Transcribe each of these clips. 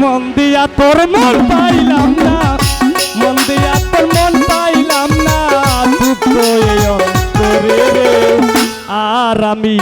মন দিয়া তোর মন পাইলাম না। মন দিয়া তোর মন পাইলাম না। আর আমি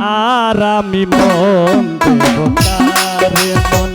আর আমি মন দেব কারে? মন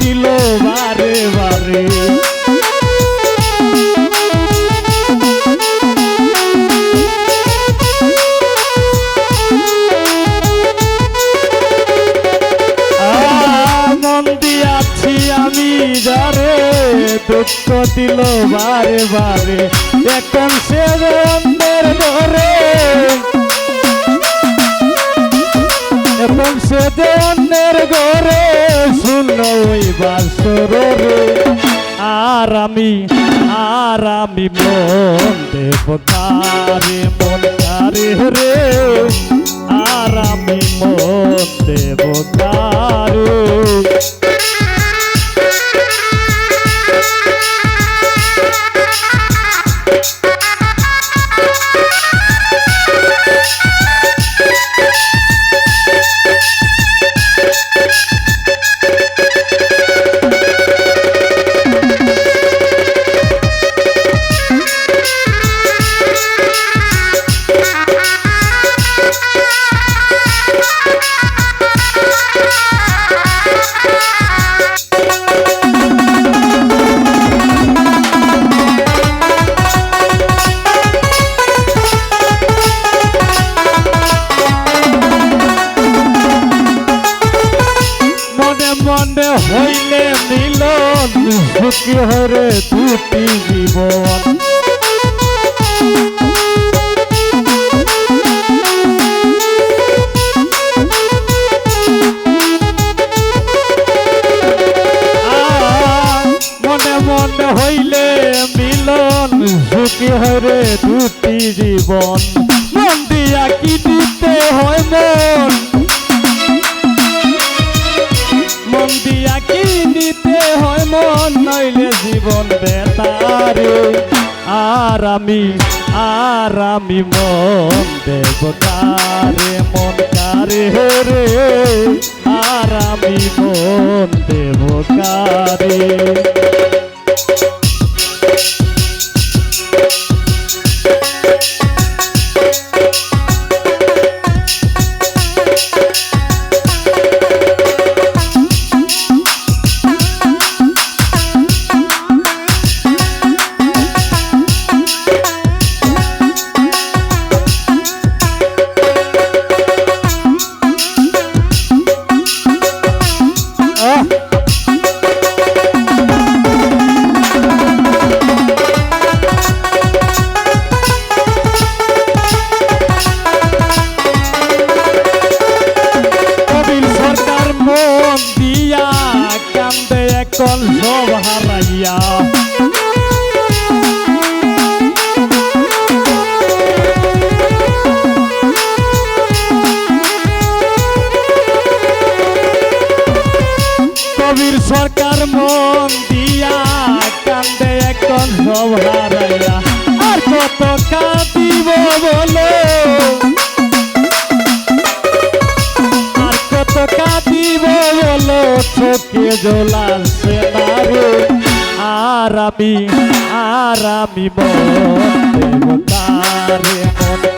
দিল বারে বারে। দুঃখ দিল বারে বারে। এখন সে ধরে এবং সে অন্যের ঘরে। ওই বাসরে আর আমি আর আমি মন দেব কারে মন তারে রে। আর আমি মন দেব কারে সুখী হরে দুটি জীবন। হইলে মিলন সুখী হরে দুটি জীবন। মন দিয়া কি দিতে হয় মন? বেতারে আর আমি আর আমি মন দেব কারে মন কারে রে, আর আমি মন দেব কারে সব হারাইয়া আর কত কাঁদিব বলো। আর কত কাঁদিব বলো, চোখে জোলাছে না আর আমি আর আমি মন দেব মন